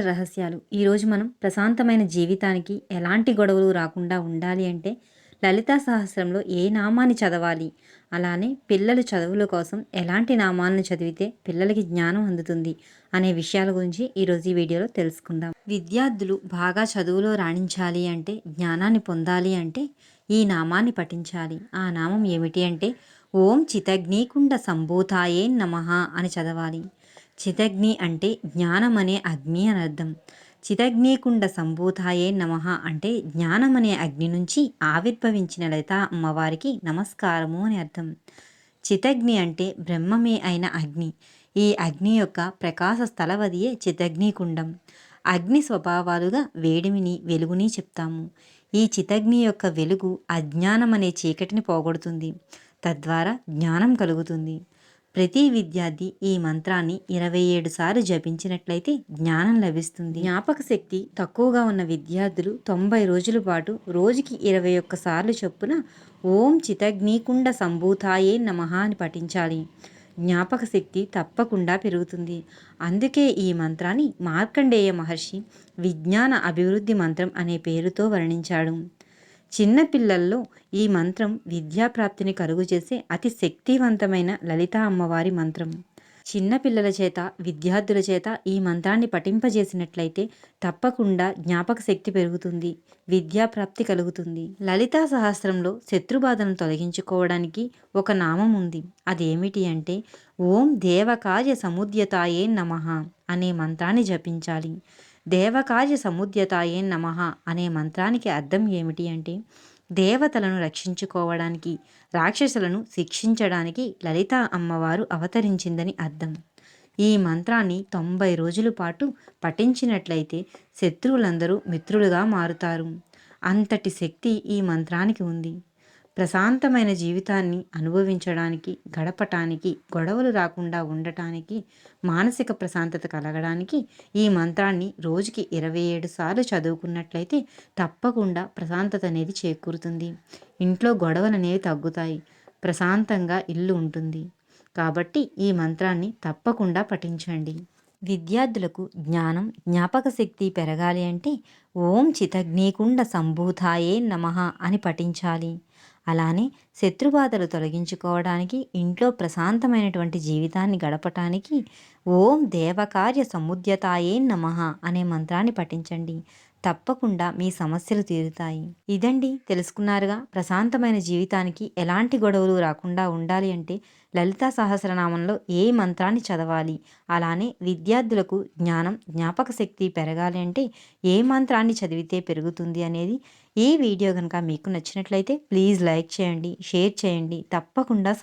రహస్యాలు. ఈరోజు మనం ప్రశాంతమైన జీవితానికి ఎలాంటి గొడవలు రాకుండా ఉండాలి అంటే లలితా సహస్రంలో ఏ నామాన్ని చదవాలి? అలానే పిల్లలు చదువుల కోసం ఎలాంటి నామాలను చదివితే పిల్లలకి జ్ఞానం అందుతుంది అనే విషయాల గురించి ఈరోజు ఈ వీడియోలో తెలుసుకుందాం. విద్యార్థులు బాగా చదువులో రాణించాలి అంటే జ్ఞానాన్ని పొందాలి అంటే ఈ నామాన్ని పఠించాలి. ఆ నామం ఏమిటి అంటే ఓం చితగ్నీకుండ సంభూతాయే నమః అని చదవాలి. చితగ్ని అంటే జ్ఞానం అనే అగ్ని అని అర్థం. చితగ్నికుండ సంభూతాయే నమ అంటే జ్ఞానం అనే అగ్ని నుంచి ఆవిర్భవించిన లలిత అమ్మవారికి నమస్కారము అని అర్థం. చితగ్ని అంటే బ్రహ్మమే అయిన అగ్ని. ఈ అగ్ని యొక్క ప్రకాశ స్థలవదియే చితగ్నికుండం అగ్ని స్వభావాలుగా వేడిమిని వెలుగుని చెప్తాము. ఈ చితగ్ని యొక్క వెలుగు అజ్ఞానం అనే చీకటిని పోగొడుతుంది. తద్వారా జ్ఞానం కలుగుతుంది. ప్రతి విద్యార్థి ఈ మంత్రాన్ని ఇరవై ఏడు సార్లు జపించినట్లయితే జ్ఞానం లభిస్తుంది. జ్ఞాపక శక్తి తక్కువగా ఉన్న విద్యార్థులు తొంభై రోజుల పాటు రోజుకి ఇరవై ఒక్క సార్లు చొప్పున ఓం చితగ్నికుండ సంభూతాయే నమః అని పఠించాలి. జ్ఞాపక శక్తి తప్పకుండా పెరుగుతుంది. అందుకే ఈ మంత్రాన్ని మార్కండేయ మహర్షి విజ్ఞాన అభివృద్ధి మంత్రం అనే పేరుతో వర్ణించాడు. చిన్నపిల్లల్లో ఈ మంత్రం విద్యాప్రాప్తిని కలుగు చేసే అతి శక్తివంతమైన లలిత అమ్మవారి మంత్రం. చిన్నపిల్లల చేత విద్యార్థుల చేత ఈ మంత్రాన్ని పఠింపజేసినట్లయితే తప్పకుండా జ్ఞాపక శక్తి పెరుగుతుంది విద్యాప్రాప్తి కలుగుతుంది. లలితా సహస్రంలో శత్రుబాధను తొలగించుకోవడానికి ఒక నామం ఉంది. అదేమిటి అంటే ఓం దేవకార్య సముద్యతాయే నమ అనే మంత్రాన్ని జపించాలి. దేవకార్య సముద్యతాయే నమ అనే మంత్రానికి అర్థం ఏమిటి అంటే దేవతలను రక్షించుకోవడానికి రాక్షసులను శిక్షించడానికి లలిత అమ్మవారు అవతరించిందని అర్థం. ఈ మంత్రాన్ని తొంభై రోజుల పాటు పఠించినట్లయితే శత్రువులందరూ మిత్రులుగా మారుతారు. అంతటి శక్తి ఈ మంత్రానికి ఉంది. ప్రశాంతమైన జీవితాన్ని అనుభవించడానికి గడపటానికి గొడవలు రాకుండా ఉండటానికి మానసిక ప్రశాంతత కలగడానికి ఈ మంత్రాన్ని రోజుకి ఇరవై ఏడు సార్లు చదువుకున్నట్లయితే తప్పకుండా ప్రశాంతత అనేది చేకూరుతుంది. ఇంట్లో గొడవలు అనేవి తగ్గుతాయి. ప్రశాంతంగా ఇల్లు ఉంటుంది. కాబట్టి ఈ మంత్రాన్ని తప్పకుండా పఠించండి. విద్యార్థులకు జ్ఞానం జ్ఞాపక శక్తి పెరగాలి అంటే ఓం చితగ్నీకుండ సంభూతాయే నమ అని పఠించాలి. అలానే శత్రుబాధలు తొలగించుకోవడానికి ఇంట్లో ప్రశాంతమైనటువంటి జీవితాన్ని గడపటానికి ఓం దేవకార్య సముద్యతాయే నమ అనే మంత్రాన్ని పఠించండి. తప్పకుండా మీ సమస్యలు తీరుతాయి. ఇదండి తెలుసుకున్నారుగా. ప్రశాంతమైన జీవితానికి ఎలాంటి గొడవలు రాకుండా ఉండాలి అంటే లలితా సహస్రనామంలో ఏ మంత్రాన్ని చదవాలి? అలానే విద్యార్థులకు జ్ఞానం జ్ఞాపక శక్తి పెరగాలి అంటే ఏ మంత్రాన్ని చదివితే పెరుగుతుంది అనేది ఈ వీడియో కనుక మీకు నచ్చినట్లయితే ప్లీజ్ లైక్ చేయండి షేర్ చేయండి. తప్పకుండా సబ్